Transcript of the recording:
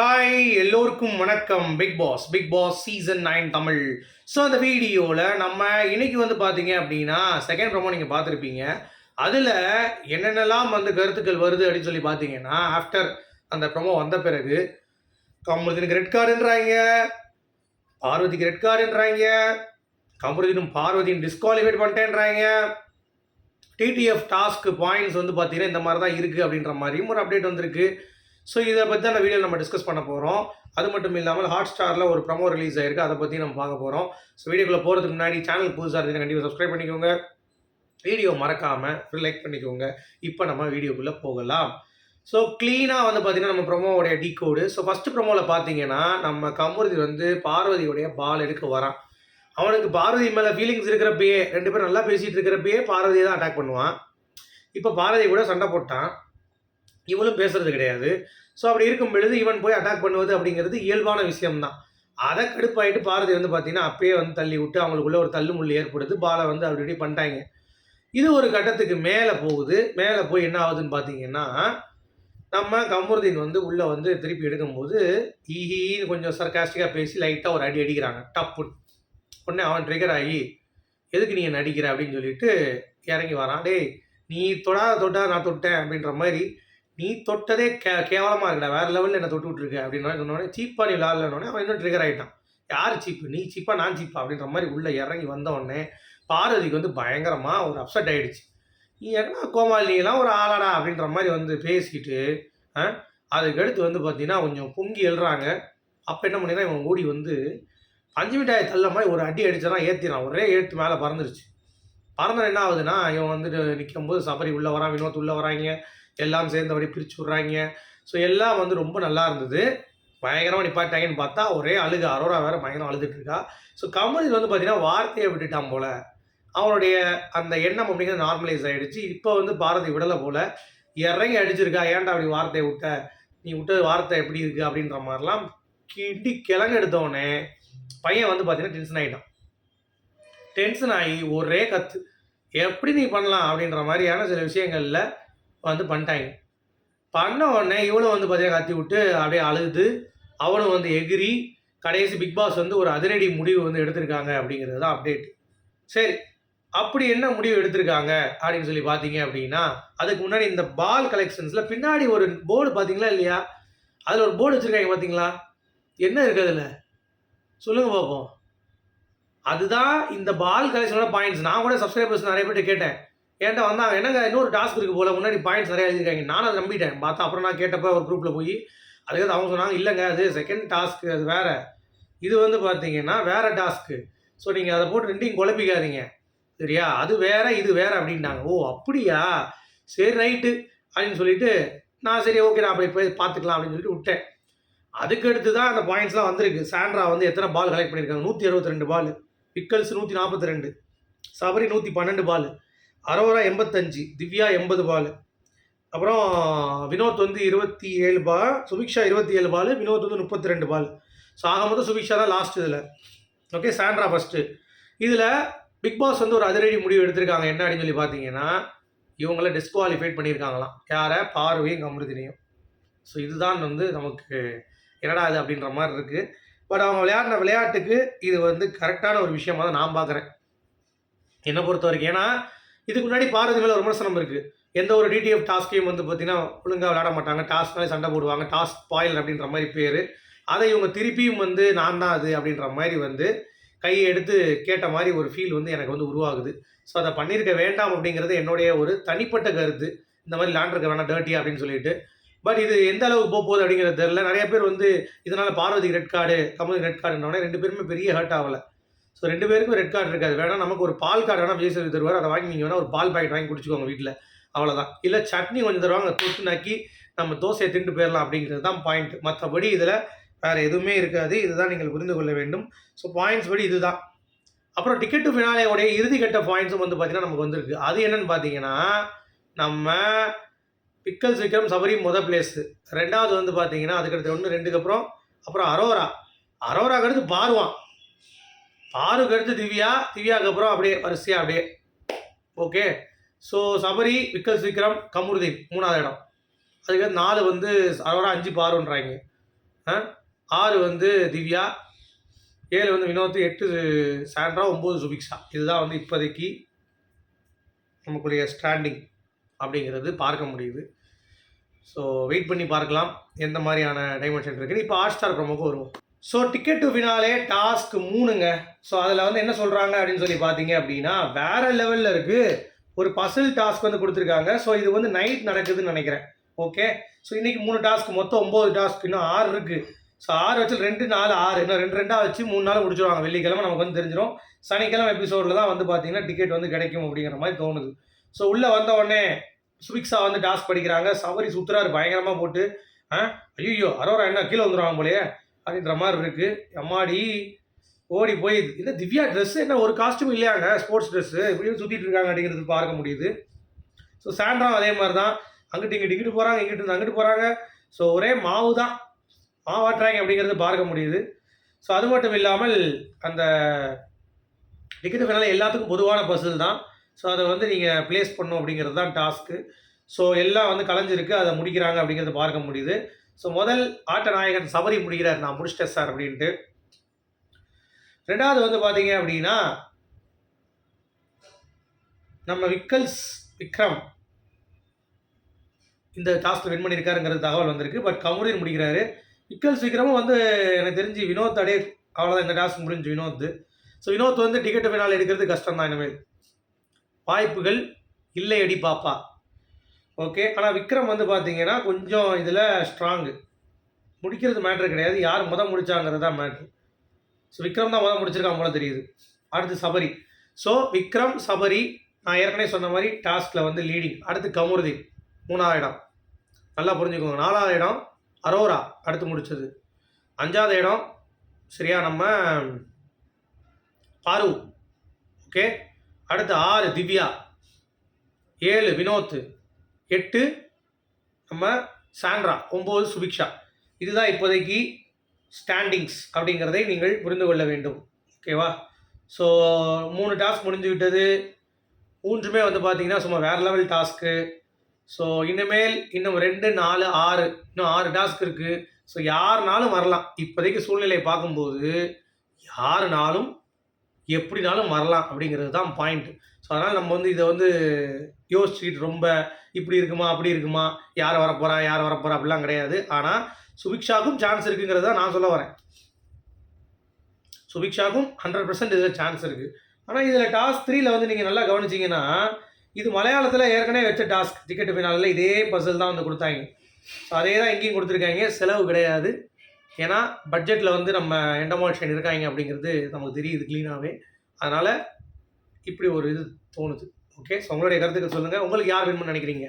Hi எல்லோருக்கும் வணக்கம். Big boss big boss season nine Tamil. So அந்த வீடியோவில் நம்ம இன்னைக்கு வந்து பார்த்தீங்க அப்படின்னா செகண்ட் ப்ரோமோ நீங்கள் பார்த்துருப்பீங்க அதில் என்னென்னலாம் வந்து கருத்துக்கள் வருது அப்படின்னு சொல்லி பார்த்தீங்கன்னா ஆஃப்டர் அந்த ப்ரோமோ வந்த பிறகு கமருதீனுக்கு ரெட் கார்டுன்றாங்க பார்வதிக்கு ரெட் கார்டுன்றாங்க கமருதீனும் பார்வதியும் disqualified பண்ணிட்டேன்றாங்க T T F task points வந்து பார்த்தீங்கன்னா இந்த மாதிரி தான் இருக்குது அப்படின்ற மாதிரியும் ஒரு அப்டேட் வந்திருக்கு. ஸோ இதை பற்றி தான் வீடியோ நம்ம டிஸ்கஸ் பண்ண போகிறோம் அது மட்டும் இல்லாமல் ஹாட் ஸ்டாரில் ஒரு ப்ரமோ ரிலீஸ் ஆயிருக்கு. அதை பற்றி நம்ம பார்க்க போகிறோம் ஸோ வீடியோக்குள்ளே போகிறதுக்கு முன்னாடி சேனல் புதுசாக இருந்தீங்கன்னா கண்டிப்பாக சப்ஸ்கிரைப் பண்ணிக்கோங்க. வீடியோ மறக்காமல் லைக் பண்ணிக்கோங்க. இப்போ நம்ம வீடியோக்குள்ளே போகலாம். ஸோ க்ளீனாக வந்து பார்த்தீங்கன்னா நம்ம ப்ரொமோவோடைய டீ கோடு ஸோ ஃபஸ்ட்டு ப்ரொமோவில் பார்த்தீங்கன்னா நம்ம கமுருதி வந்து பார்வதியுடைய பால் எடுக்க வரான். அவனுக்கு பார்வதி மேலே ஃபீலிங்ஸ் இருக்கிறப்பயே ரெண்டு பேரும் நல்லா பேசிகிட்டு இருக்கிறப்பயே பார்வதியை தான் அட்டாக் பண்ணுவான். இப்போ பார்வதி கூட சண்டை போட்டான். இவளும் பேசுறது கிடையாது. ஸோ அப்படி இருக்கும் பொழுது இவன் போய் அட்டாக் பண்ணுவது அப்படிங்கிறது இயல்பான விஷயம்தான். அதை கடுப்பாயிட்டு பாரதி வந்து பார்த்தீங்கன்னா அப்பயே வந்து தள்ளி விட்டு அவங்களுக்குள்ள ஒரு தள்ளு முள்ளு ஏற்படுது. பாலை வந்து அப்படி இப்படி பண்ணிட்டாங்க. இது ஒரு கட்டத்துக்கு மேலே போகுது. மேலே போய் என்ன ஆகுதுன்னு பார்த்தீங்கன்னா நம்ம கமருதீன் வந்து உள்ளே வந்து திருப்பி எடுக்கும்போது ஈஹின்னு கொஞ்சம் சர்காஸ்டிக்காக பேசி லைட்டாக ஒரு அடி அடிக்கிறாங்க. டப்பு உடனே அவன் ட்ரிகர் ஆகி எதுக்கு நீ நடிக்கிற அப்படின்னு சொல்லிட்டு இறங்கி வரான். டேய் நீ தொடாத தொட்டா நான் தொட்டேன் அப்படின்ற மாதிரி நீ தொட்டதே கே கேவலமாக இருக்கடா. வேறு லெவலில் என்ன தொட்டு விட்ருக்க அப்படின்னு சொன்னோடனே சீப்பாக நீ விளாட்லனோடனே அவன் இன்னும் ட்ரிகர் ஆகிட்டான் யார் சீப்பு? நீ சீப்பா நான் சீப்பா அப்படின்ற மாதிரி உள்ளே இறங்கி வந்த உடனே பார்வதிக்கு வந்து பயங்கரமாக ஒரு அப்செட் ஆகிடுச்சு நீ என்ன கோமாளினியெல்லாம் ஒரு ஆளாடா அப்படின்ற மாதிரி வந்து பேசிக்கிட்டு அதுக்கடுத்து வந்து பார்த்தீங்கன்னா கொஞ்சம் பொங்கி எழுறாங்க. அப்போ என்ன பண்ணினா இவன் ஓடி வந்து பஞ்சு மிட்டாயை தள்ள மாதிரி ஒரு அடி அடிச்சானா ஏற்றினான் ஒரே ஏற்று மேலே பறந்துருச்சு. பறந்தா என்ன ஆகுதுன்னா இவன் வந்துட்டு நிற்கும் போது சபரி உள்ளே வரான் வினோத் உள்ளே வராங்க. எல்லாம் சேர்ந்தபடி பிரித்து விட்றாங்க. ஸோ எல்லாம் வந்து ரொம்ப நல்லா இருந்தது. பயங்கரமாக நிப்பாட்டாங்கன்னு பார்த்தா ஒரே அழுகு. அரோரா வேறு பயங்கரம் அழுதுட்டு இருக்கா. ஸோ கமல் வந்து பார்த்தீங்கன்னா வார்த்தையை விட்டுட்டான் போல. அவனுடைய அந்த எண்ணம் அப்படிங்கிறது நார்மலைஸ் ஆகிடுச்சு இப்போ வந்து பாரதி விடலை போல. இறங்கி அடிச்சிருக்கா. ஏன்டா அப்படி வார்த்தையை விட்ட? நீ விட்டது வார்த்தை எப்படி இருக்குது அப்படின்ற மாதிரிலாம் கிண்டி கிழங்கு எடுத்தவொடனே பையன் வந்து பார்த்தீங்கன்னா டென்ஷன் ஆகிட்டான் டென்ஷன் ஆகி ஒரே கத்து. எப்படி நீ பண்ணலாம் அப்படின்ற மாதிரியான சில விஷயங்களில் வந்து பண்ணிட்டாங்க. பண்ண உடனே இவளும் வந்து பார்த்தீங்கன்னா கத்தி விட்டு அப்படியே அழுது அவனும் வந்து எகிரி கடைசி பிக் பாஸ் வந்து ஒரு அதிரடி முடிவு வந்து எடுத்திருக்காங்க அப்படிங்கிறது தான் அப்டேட் சரி அப்படி என்ன முடிவு எடுத்திருக்காங்க அப்படின்னு சொல்லி பார்த்தீங்க அப்படின்னா அதுக்கு முன்னாடி இந்த பால் கலெக்ஷன்ஸில் பின்னாடி ஒரு போர்டு பார்த்தீங்களா இல்லையா? அதில் ஒரு போர்டு வச்சுருக்காங்க பார்த்தீங்களா என்ன இருக்குது அதில்? சொல்லுங்கள் பார்ப்போம் அதுதான் இந்த பால் கலெக்ஷனோட பாயிண்ட்ஸ் நான் கூட சப்ஸ்கிரைபர்ஸ் நிறைய பேர்ட்டு கேட்டேன். ஏன்டா வந்தாங்க. என்னங்க இன்னொரு டாஸ்க் இருக்கு போல முன்னாடி பாயிண்ட்ஸ் நிறைய எழுதியிருக்காங்க நானும் அதை நம்பிட்டேன். பார்த்தா அப்புறம் நான் கேட்டப்போ ஒரு குரூப்பில் போய் அதுக்கு அவங்க சொன்னாங்க இல்லைங்க அது செகண்ட் டாஸ்க்கு அது வேறு. இது வந்து பார்த்தீங்கன்னா வேறு டாஸ்க்கு ஸோ நீங்கள் அதை போட்டு ரெண்டையும் குழப்பிக்காதீங்க. சரியா? அது வேறு இது வேறு அப்படின்ட்டாங்க ஓ அப்படியா? சரி ரைட்டு அப்படின்னு சொல்லிட்டு நான் சரி ஓகே நான் அப்படி போய் பார்த்துக்கலாம் அப்படின்னு சொல்லிட்டு விட்டேன். அதுக்கு அடுத்து தான் அந்த பாயிண்ட்ஸ்லாம் வந்திருக்கு. சாண்ட்ரா வந்து எத்தனை பால் கலெக்ட் பண்ணியிருக்காங்க? நூற்றி அறுபத்தி ரெண்டு பால் பிக்கல்ஸ் நூற்றி நாற்பத்தி ரெண்டு. சபரி நூற்றி பன்னெண்டு பால் அரோரா எண்பத்தஞ்சு திவ்யா எண்பது பால். அப்புறம் வினோத் வந்து இருபத்தி ஏழு பால் சுபிக்ஷா இருபத்தி ஏழு பால் வினோத் வந்து முப்பத்தி ரெண்டு பால். ஸோ ஆக மொத்தம் சுபிக்ஷா தான் லாஸ்ட் இதில். ஓகே சாண்ட்ரா ஃபஸ்ட்டு இதில் பிக் பாஸ் வந்து ஒரு அதிரடி முடிவு எடுத்திருக்காங்க. என்ன அப்படின்னு சொல்லி பார்த்தீங்கன்னா இவங்கள டிஸ்குவாலிஃபைட் பண்ணியிருக்காங்களாம். யாரை? பார்வையும் கமருதினையும். ஸோ இதுதான் வந்து நமக்கு என்னடா இது அப்படின்ற மாதிரி இருக்குது பட் அவங்க விளையாடின விளையாட்டுக்கு இது வந்து கரெக்டான ஒரு விஷயமா தான் நான் பார்க்குறேன். என்னை பொறுத்த வரைக்கும் ஏன்னா இதுக்கு முன்னாடி பாரதி மேலே ஒரு விமர்சனம் இருக்குது எந்த ஒரு டிடிஎஃப் டாஸ்கையும் வந்து பார்த்தீங்கன்னா ஒழுங்காக விளாட மாட்டாங்க. டாஸ்க்னாலே சண்டை போடுவாங்க. டாஸ்க் பாயில் அப்படின்ற மாதிரி பேர். அதை இவங்க திருப்பியும் வந்து நான் தான் அது அப்படின்ற மாதிரி வந்து கையை எடுத்து கேட்ட மாதிரி ஒரு ஃபீல் வந்து எனக்கு வந்து உருவாகுது. ஸோ அதை பண்ணியிருக்க வேண்டாம் அப்படிங்கிறது என்னுடைய ஒரு தனிப்பட்ட கருத்து. இந்த மாதிரி லேண்ட்ருக்க வேணாம் டேர்ட்டி அப்படின்னு சொல்லிட்டு. பட் இது எந்த அளவுக்கு போக போகுது அப்படிங்கிறது தெரில நிறைய பேர் வந்து இதனால் பார்வதி ரெட் கார்டு கமலுக்கு ரெட் கார்டுனோடனே ரெண்டு பேருமே பெரிய ஹர்ட் ஆகலை. ஸோ ரெண்டு பேருக்கும் ரெட் கார்டு இருக்காது. வேணால் நமக்கு ஒரு பால் கார்டு வேணால் விஜய் சேது தருவார். அதை வாங்கி நீங்கள் வேணால் ஒரு பால் பாக்கெட் வாங்கி குடிச்சுக்கோங்க வீட்டில் அவ்வளோதான் இல்லை சட்னி கொஞ்சம் தருவாங்க. தொட்டு நாக்கி நம்ம தோசையை திண்டு போயிடலாம் அப்படிங்கிறது தான் பாயிண்ட் மற்றபடி இதில் வேறு எதுவுமே இருக்காது. இதுதான் நீங்கள் புரிந்து கொள்ள வேண்டும். ஸோ பாயிண்ட்ஸ் படி இதுதான். அப்புறம் டிக்கெட் டு ஃபினாலேயோடைய இறுதி கட்ட பாயிண்ட்ஸும் வந்து பார்த்தீங்கன்னா நமக்கு வந்திருக்கு. அது என்னன்னு பார்த்தீங்கன்னா நம்ம பிக்கல்ஸ் விக்ரம் சபரி மொதல் பிளேஸு ரெண்டாவது வந்து பார்த்தீங்கன்னா அதுக்கடுத்து ஒன்று ரெண்டுக்கு அப்புறம் அப்புறம் அரோரா. அரோராக்கு பார்வான் ஆறு அடுத்து திவ்யா திவ்யாவுக்கு அப்புறம் அப்படியே வரிசையாக அப்படியே. ஓகே ஸோ சபரி விக்கல் விக்ரம் கமருதீன் மூணாவது இடம். அதுக்கு நாலு வந்து அரோரா அஞ்சு பாருன்றாங்க. ஆறு வந்து திவ்யா ஏழு வந்து வினோத் எட்டு சாண்ட்ரா ஒம்பது சுபிக்ஷா. இதுதான் வந்து இப்போதைக்கு நமக்குடைய ஸ்டாண்டிங் அப்படிங்கிறது பார்க்க முடியுது. ஸோ வெயிட் பண்ணி பார்க்கலாம். எந்த மாதிரியான டைமென்ஷன் இருக்குன்னு. இப்போ ஹாட் ஸ்டார் ப்ரோமோக்கு வருவோம். So ticket to finale task மூணுங்க. So அதில் வந்து என்ன சொல்கிறாங்க அப்படின்னு சொல்லி பார்த்தீங்க அப்படின்னா வேற லெவலில் இருக்குது ஒரு பசில் டாஸ்க் வந்து கொடுத்துருக்காங்க. ஸோ இது வந்து நைட் நடக்குதுன்னு நினைக்கிறேன். ஓகே ஸோ இன்றைக்கி மூணு டாஸ்க் மொத்தம் ஒம்பது டாஸ்க் இன்னும் ஆறு இருக்குது ஸோ ஆறு வச்சு ரெண்டு நாலு ஆறு. இன்னும் ரெண்டு ரெண்டாக வச்சு மூணு நாள் முடிச்சிடுவாங்க வெள்ளிக்கிழமை நமக்கு வந்து தெரிஞ்சிடும் சனிக்கிழமை எபிசோடில் தான் வந்து பார்த்தீங்கன்னா டிக்கெட் வந்து கிடைக்கும் அப்படிங்கிற மாதிரி தோணுது. ஸோ உள்ளே வந்த உடனே சுபிக்ஸா வந்து டாஸ்க் படிக்கிறாங்க. சவரி சுத்துறாரு பயங்கரமாக போட்டு. ஆ? ஐயோ அரோரா என்ன கீழே வந்துடுவாங்க போலயே. அப்படின்ற மாதிரி இருக்கு. எம்மாடி ஓடி போய் இல்லை திவ்யா ட்ரெஸ்ஸு என்ன ஒரு காஸ்டியூம் இல்லையாங்க? ஸ்போர்ட்ஸ் ட்ரெஸ்ஸு இப்படியும் சுற்றிட்டு இருக்காங்க அப்படிங்கிறது பார்க்க முடியுது. ஸோ சாண்ட்ராவும் அதே மாதிரி தான் அங்கிட்டு இங்கிட்டு இங்கிட்டு போகிறாங்க இங்கிட்டு இருந்து அங்கிட்டு போகிறாங்க ஸோ ஒரே மாவு தான் மாவாட்டுறாங்க அப்படிங்கிறது பார்க்க முடியுது. ஸோ அது மட்டும் இல்லாமல் அந்த டிக்கெட் ஃபைனல் எல்லாத்துக்கும் பொதுவான பஸ்ஸில் தான். ஸோ அதை வந்து நீங்கள் ப்ளேஸ் பண்ணும் அப்படிங்கிறது தான் டாஸ்க்கு ஸோ எல்லாம் வந்து கலைஞ்சிருக்கு. அதை முடிக்கிறாங்க அப்படிங்கிறத பார்க்க முடியுது. ஸோ முதல் ஆட்ட நாயகன் சபரி முடிகிறார். நான் முடிச்சிட்டேன் சார் அப்படின்ட்டு. ரெண்டாவது வந்து பார்த்தீங்க அப்படின்னா நம்ம விக்கல்ஸ் விக்ரம் இந்த டாஸ்க் வின் பண்ணியிருக்காருங்கிறது தகவல் வந்திருக்கு. பட் கமுடியன் முடிக்கிறாரு. விக்கல்ஸ் விக்ரமும் வந்து எனக்கு தெரிஞ்சு வினோத் அடே அவ்வளோதான் இந்த டாஸ்க் முடிஞ்சு வினோத் ஸோ வினோத் வந்து டிக்கெட் வேணால் எடுக்கிறது கஷ்டம் தான் இனிமேல் வாய்ப்புகள் இல்லை அடி பாப்பா. ஓகே ஆனால் விக்ரம் வந்து பார்த்தீங்கன்னா கொஞ்சம் இதில் ஸ்ட்ராங்கு முடிக்கிறது மேட்ரு கிடையாது. யார் முத முடிச்சாங்கிறது தான் மேட்ரு ஸோ விக்ரம் தான் முத முடிச்சிருக்கான் போல தெரியுது. அடுத்து சபரி. ஸோ விக்ரம் சபரி நான் ஏற்கனவே சொன்ன மாதிரி டாஸ்கில் வந்து லீடிங் அடுத்து கமுருதீன். மூணாவது இடம். நல்லா புரிஞ்சுக்கோங்க. நாலாவது இடம் அரோரா. அடுத்து முடிச்சது. அஞ்சாவது இடம் சரியா நம்ம பாரு. ஓகே அடுத்து ஆறு திவ்யா. ஏழு வினோத் எட்டு நம்ம சாண்ட்ரா ஒம்பது சுபிக்ஷா. இதுதான் இப்போதைக்கு ஸ்டாண்டிங்ஸ் அப்படிங்கிறதை நீங்கள் புரிந்து கொள்ள வேண்டும். ஓகேவா ஸோ மூணு டாஸ்க் முடிஞ்சு விட்டது. மூன்றுமே வந்து பார்த்தீங்கன்னா சும்மா வேறு லெவல் டாஸ்க்கு ஸோ இனிமேல் இன்னும் ரெண்டு நாலு ஆறு. இன்னும் ஆறு டாஸ்க் இருக்குது ஸோ யாருனாலும் வரலாம். இப்போதைக்கு சூழ்நிலையை பார்க்கும்போது யாருனாலும் எப்படினாலும் வரலாம் அப்படிங்கிறது தான் பாயிண்ட் ஸோ அதனால் நம்ம வந்து இதை வந்து யோசிச்சுக்கிட்டு ரொம்ப இப்படி இருக்குமா அப்படி இருக்குமா யார் வரப்போகிறா யார் வரப்போகிறா அப்படிலாம் கிடையாது. ஆனால் சுபிக்ஷாக்கும் சான்ஸ் இருக்குங்கிறத நான் சொல்ல வரேன். சுபிக்ஷாக்கும் ஹண்ட்ரட் பர்சன்ட் இதில் சான்ஸ் இருக்குது ஆனால் இதில் டாஸ்க் த்ரீல வந்து நீங்கள் நல்லா கவனிச்சிங்கன்னா இது மலையாளத்தில் ஏற்கனவே வச்ச டாஸ்க் டிக்கெட் ஃபினாலில் இதே பஸ்ஸில் தான் வந்து கொடுத்தாங்க. ஸோ அதே தான் எங்கேயும் கொடுத்துருக்காங்க. செலவு கிடையாது. ஏன்னா பட்ஜெட்டில் வந்து நம்ம எண்டமோஷன் இருக்காங்க அப்படிங்கிறது நமக்கு தெரியுது க்ளீனாகவே அதனால் இப்படி ஒரு இது தோணுது. ஓகே ஸோ உங்களுடைய கருத்துக்கள் சொல்லுங்கள் உங்களுக்கு யார் வின் பண்ண நினைக்கிறீங்க?